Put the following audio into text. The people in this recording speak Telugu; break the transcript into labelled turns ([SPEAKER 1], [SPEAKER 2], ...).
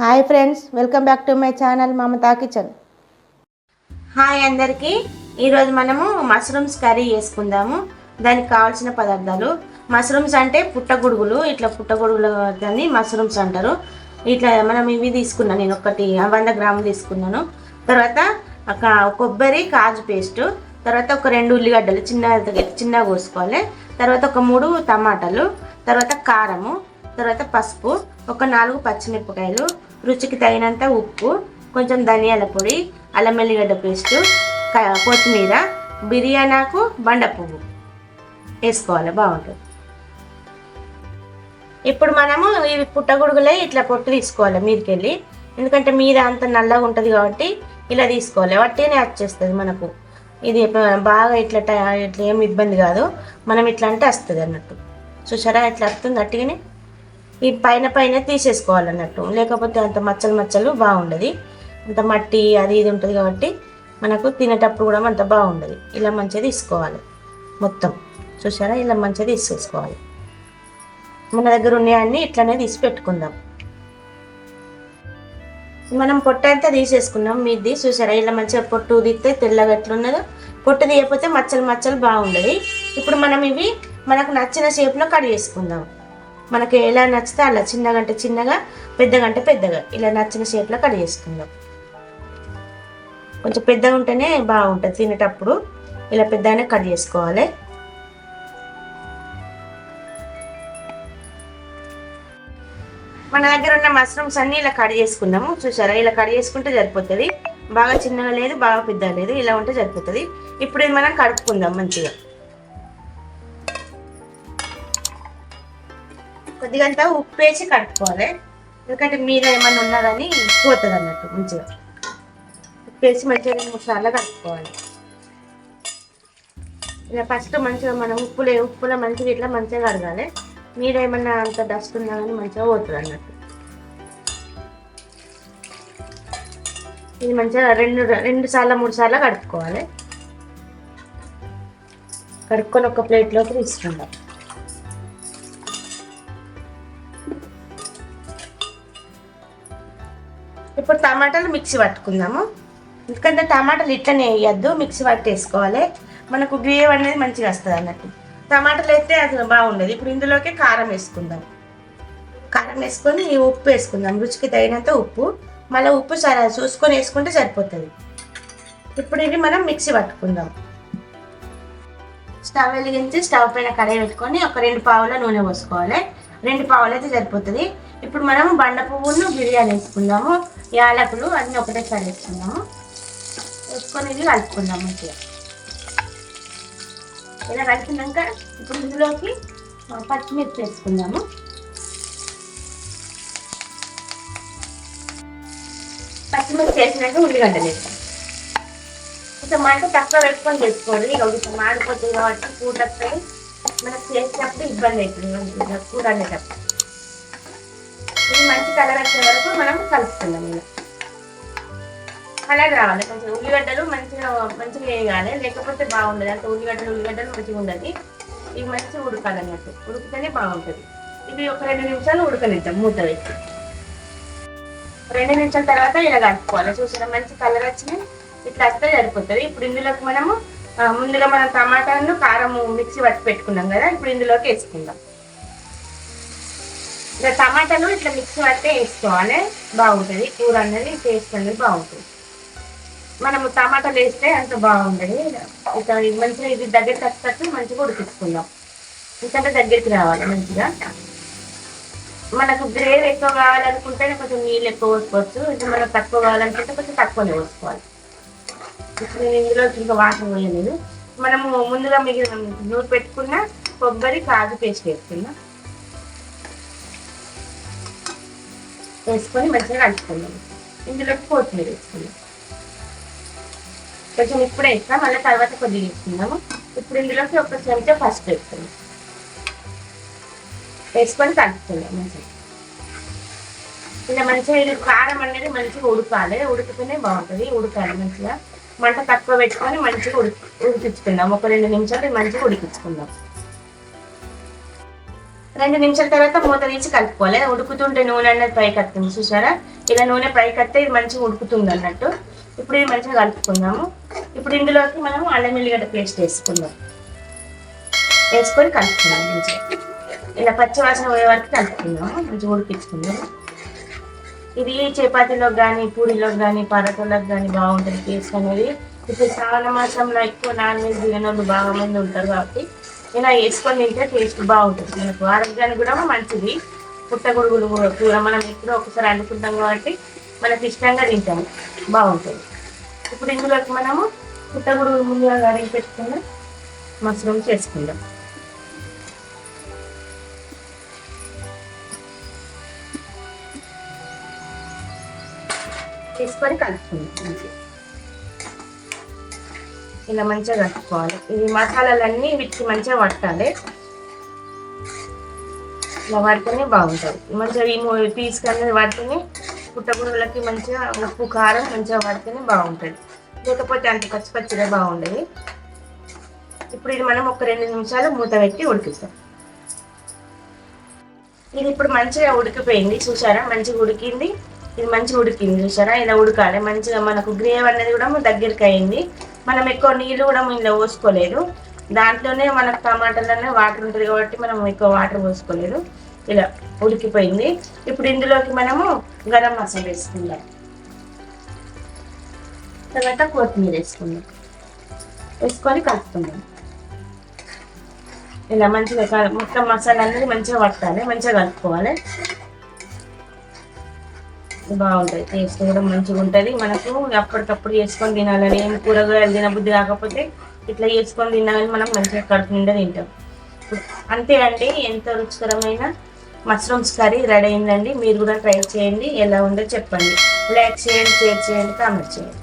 [SPEAKER 1] Hi friends welcome back to my channel Mamata kitchen.
[SPEAKER 2] Hi అందరికీ. ఈరోజు మనము మష్రూమ్స్ కర్రీ చేసుకుందాము. దానికి కావాల్సిన పదార్థాలు. మష్రూమ్స్ అంటే పుట్టగొడుగులు. ఇట్లా పుట్టగొడుగులు దాన్ని మష్రూమ్స్ అంటారు. ఇట్లా మనం ఇవి తీసుకున్నాను నేను ఒకటి వంద గ్రాములు తీసుకున్నాను. తర్వాత ఒక కొబ్బరి కాజు పేస్ట్. తర్వాత ఒక రెండు ఉల్లిగడ్డలు చిన్న చిన్నగా కోసుకోవాలి. తర్వాత ఒక మూడు టమాటాలు. తర్వాత కారము. తర్వాత పసుపు ఒక నాలుగు పచ్చిమిరపకాయలు రుచికి తగినంత ఉప్పు కొంచెం ధనియాల పొడి అల్లం వెల్లిగడ్డ పేస్టు క- కొత్తిమీర బిర్యానాకు బండ పువ్వు. వేసుకోవాలి బాగుంటుంది. ఇప్పుడు మనము ఇవి పుట్టగొడుగులే ఇట్లా పొట్టు తీసుకోవాలి మీదకెళ్ళి. ఎందుకంటే మీద అంత నల్లగా ఉంటుంది కాబట్టి ఇలా తీసుకోవాలి. వట్టినే వచ్చేస్తుంది మనకు. ఇది బాగా ఇట్లా ఇట్లా ఏమి ఇబ్బంది కాదు. మనం ఇట్లా అంటే వస్తుంది అన్నట్టు. చూసారా? ఇట్లా వస్తుంది అట్టిగానే ఈ పైన పైన తీసేసుకోవాలన్నట్టు. లేకపోతే అంత మచ్చలు మచ్చలు బాగుండదు. అంత మట్టి అది ఇది ఉంటుంది కాబట్టి మనకు తినేటప్పుడు కూడా అంత బాగుండదు. ఇలా మంచిగా తీసుకోవాలి. మొత్తం. చూసారా? ఇలా మంచిగా తీసేసుకోవాలి. మన దగ్గర ఉన్నాయన్నీ ఇట్లనే తీసి పెట్టుకుందాం. మనం పొట్ట అంతా తీసేసుకున్నాం. మీది చూసారా? ఇలా మంచిగా పొట్టు తీస్తే తెల్లగా ఎట్లున్నదో. పొట్టు తీయకపోతే మచ్చలు మచ్చలు బాగుండదు. ఇప్పుడు మనం ఇవి మనకు నచ్చిన షేప్లో కట్ చేసుకుందాం. మనకి ఎలా నచ్చితే అలా చిన్నగా అంటే చిన్నగా పెద్దగా అంటే పెద్దగా. ఇలా నచ్చిన షేప్లో కట్ చేసుకుందాం. కొంచెం పెద్దగా ఉంటేనే బాగుంటుంది తినేటప్పుడు. ఇలా పెద్దగానే కట్ చేసుకోవాలి. మన దగ్గర ఉన్న మష్రూమ్స్ అన్ని ఇలా కట్ చేసుకున్నాము చూసారా? ఇలా కట్ చేసుకుంటే సరిపోతుంది. బాగా చిన్నగా లేదు బాగా పెద్దగా లేదు. ఇలా ఉంటే సరిపోతుంది. ఇప్పుడు ఇది మనం కడుపుకుందాం మంచిగా. కొద్దిగంత ఉప్పు వేసి కడుక్కోవాలి. ఎందుకంటే మీద ఏమన్నా ఉన్నదని పోతుంది అన్నట్టు మంచిగా. ఉప్పు వేసి మంచిగా రెండు మూడు సార్లు కడుక్కోవాలి. ఇలా ఫస్ట్ మంచిగా మనం ఉప్పులే ఉప్పులో మంచిగా ఇట్లా మంచిగా కడగాలి. మీద ఏమన్నా అంత డస్ట్ ఉన్నా కానీ మంచిగా పోతుంది అన్నట్టు. ఇది మంచిగా రెండు రెండు సార్లు మూడు సార్లు కడుక్కోవాలి. కడుక్కొని ఒక ప్లేట్లోకి తీసుకుందాం. ఇప్పుడు టమాటాలు మిక్సీ పట్టుకుందాము. ఎందుకంటే టమాటాలు ఇట్లనే వేయద్దు మిక్సీ పట్టేసుకోవాలి. మనకు గ్రేవ్ అనేది మంచిగా వస్తుంది అన్నట్టు. టమాటాలు వేస్తే అది బాగుండదు. ఇప్పుడు ఇందులోకి కారం వేసుకుందాం. కారం వేసుకొని ఉప్పు వేసుకుందాం. రుచికి తగినంత ఉప్పు. మళ్ళీ ఉప్పు సరే చూసుకొని వేసుకుంటే సరిపోతుంది. ఇప్పుడు ఇది మనం మిక్సీ పట్టుకుందాం. స్టవ్ వెలిగించి స్టవ్ పైన కడాయి పెట్టుకొని ఒక రెండు పావుల నూనె పోసుకోవాలి. రెండు పావులు అయితే సరిపోతుంది. ఇప్పుడు మనం బండ పువ్వును బిర్యానీ వేసుకుందాము. యాలకులు అన్నీ ఒకటేసారి వేసుకుందాము. వేసుకొని ఇది కలుపుకుందాం మంచిగా. ఇలా కలిపినాక ఇప్పుడు ఇందులోకి పచ్చిమిర్చి వేసుకుందాము. పచ్చిమిర్చి వేసినాక ఉల్లిగడ్డలు వేస్తాం. కొంచెం మనకు తక్కువ పెట్టుకొని చేసుకోండి ఇక కొంచెం మాడిపోతుంది కాబట్టి కూర మనకు చేసేటప్పుడు ఇబ్బంది అవుతుంది. కూర అనేటప్పుడు ఇది మంచి కలర్ వచ్చిన వరకు మనం కలుపుకుందాం ఇలా. కలర్ రావాలి. కొంచెం ఉల్లిగడ్డలు మంచిగా మంచిగా వేయాలి. లేకపోతే బాగుండదు. అంటే ఉల్లిగడ్డలు ఉల్లిగడ్డలు మంచిగా ఉండదు. ఇవి మంచిగా ఉడకాలి అన్నట్టు ఉడికితేనే బాగుంటుంది. ఇది ఒక రెండు నిమిషాలు ఉడకనిద్దాం. మూత వేసి రెండు నిమిషాల తర్వాత ఇలా కలుపుకోవాలి. చూసిన మంచి కలర్ వచ్చినాయి ఇట్లా వస్తే సరిపోతుంది. ఇప్పుడు ఇందులోకి మనము ముందుగా మనం టమాటాను కారం మిక్సీ పట్టి పెట్టుకున్నాం కదా ఇప్పుడు ఇందులోకి వేసుకుందాం. ఇక టమాటాలు ఇట్లా మిక్సీ పట్టే వేసుకోవాలి బాగుంటుంది. కూర అనేది టేస్ట్ అనేది బాగుంటుంది. మనము టమాటాలు వేస్తే అంత బాగుంటుంది ఇక మంచిగా ఇది దగ్గరికి వచ్చేటట్టు మంచిగా ఉడికించుకుందాం. ఇంకంటే దగ్గరికి రావాలి మంచిగా. మనకు గ్రేవ్ ఎక్కువ కావాలనుకుంటేనే కొంచెం నీళ్ళు ఎక్కువ పోసుకోవచ్చు. ఇంకా మనకు తక్కువ కావాలనుకుంటే కొంచెం తక్కువనే పోసుకోవాలి. ఇప్పుడు నేను ఇందులో ఇంకా వాటర్ పోయలేదు. మనము ముందుగా మిగిలిన నూరు పెట్టుకున్న కొబ్బరి కాజు పేస్ట్ వేసుకుందాం. వేసుకొని మంచిగా కలుపుకుందాం. ఇందులోకి కొత్తిమీర వేసుకుందాం. కొంచెం ఇప్పుడు వేస్తాం. మళ్ళీ తర్వాత కొద్దిగా వేసుకుందాము. ఇప్పుడు ఇందులోకి ఒక చెంచా ఫస్ట్ వేసుకుందాం. వేసుకొని కలుపుకుందాం మంచిగా. ఇలా మంచిగా కారం అనేది మంచిగా ఉడకాలి. ఉడికితేనే బాగుంటుంది. ఉడకాలి మంచిగా. మంట తక్కువ పెట్టుకొని మంచిగా ఉడికి ఉడికించుకుందాం. ఒక రెండు నిమిషాలు ఇది మంచిగా ఉడికించుకుందాం. రెండు నిమిషాల తర్వాత మూత తీసి కలుపుకోవాలి. ఉడుకుతుంటే నూనె అనేది పైకి వస్తుంది చూసారా? ఇలా నూనె పైకి వస్తే ఇది మంచిగా ఉడుకుతుంది అన్నట్టు. ఇప్పుడు ఇది మంచిగా కలుపుకుందాము. ఇప్పుడు ఇందులోకి మనం అల్లం ఎల్లిగడ్డ పేస్ట్ వేసుకుందాం. వేసుకొని కలుపుకుందాం మంచిగా. ఇలా పచ్చివాసన పోయే వరకు కలుపుకుందాము. మంచిగా ఉడికించుకుందాం ఇది చపాతీలోకి కానీ పూరీలోకి కానీ పరోటాలోకి కానీ బాగుంటుంది టేస్ట్ అనేది. ఇప్పుడు శ్రావణ మాసంలో ఎక్కువ నాన్ వెజ్ తినని వాళ్ళు బాగా మంది ఉంటారు కాబట్టి ఇలా వేసుకొని తింటే టేస్ట్ బాగుంటుంది. మనకు ఆరోగ్యానికి కూడా మంచిది. పుట్టగొడుగులు కూడా కూర మనం ఎప్పుడో ఒకసారి అనుకుంటాం కాబట్టి మనకి ఇష్టంగా తింటాము బాగుంటుంది. ఇప్పుడు ఇందులోకి మనము పుట్టగొడుగులు ముందుగా కడిగి పెట్టుకున్న మష్రూమ్స్ వేసుకుందాం తీసుకొని కలుపుకుందాం ఇలా మంచిగా కలుపుకోవాలి. ఇది మసాలాలన్నీ వీటికి మంచిగా పట్టాలి. ఇలా పడితేనే బాగుంటుంది. మంచిగా ఈ మూ- తీసుకొని పడితేనే పుట్టగొడుగులకి మంచిగా ఉప్పు కారం మంచిగా పడితేనే బాగుంటుంది. లేకపోతే అంత పచ్చి పచ్చిగా బాగుండేది. ఇప్పుడు ఇది మనం ఒక రెండు నిమిషాలు మూత పెట్టి ఉడికిస్తాం ఇది ఇప్పుడు మంచిగా ఉడికిపోయింది. చూసారా? మంచిగా ఉడికింది. ఇది మంచిగా ఉడికింది చూసారా? ఇలా ఉడకాలి. మంచిగా మనకు గ్రేవ్ అనేది కూడా దగ్గరికి అయింది. మనం ఎక్కువ నీళ్ళు కూడా ఇందులో పోసుకోలేదు. దాంట్లోనే మనకు టమాటాలోనే వాటర్ ఉంటుంది కాబట్టి మనం ఎక్కువ వాటర్ పోసుకోలేదు. ఇలా ఉడికిపోయింది. ఇప్పుడు ఇందులోకి మనము గరం మసాలా వేసుకుందాం. తర్వాత కొత్తిమీర వేసుకుందాం. వేసుకొని కలుపుకుందాం. ఇలా మంచిగా మొత్తం మసాలా అనేది మంచిగా పట్టాలి. మంచిగా కలుపుకోవాలి. బాగుంటుంది. టేస్ట్ కూడా మంచిగా ఉంటుంది. మనకు అప్పటికప్పుడు చేసుకొని తినాలని ఏం కూరగాయలు తినబుద్ధి కాకపోతే ఇట్లా చేసుకొని తినాలని మనం మంచిగా కడుపు నిండా తింటాం. అంతే అండి. ఎంత రుచికరమైన మష్రూమ్స్ కర్రీ రెడీ అయిందండి. మీరు కూడా ట్రై చేయండి. ఎలా ఉందో చెప్పండి. లైక్ చేయండి షేర్ చేయండి కామెంట్ చేయండి.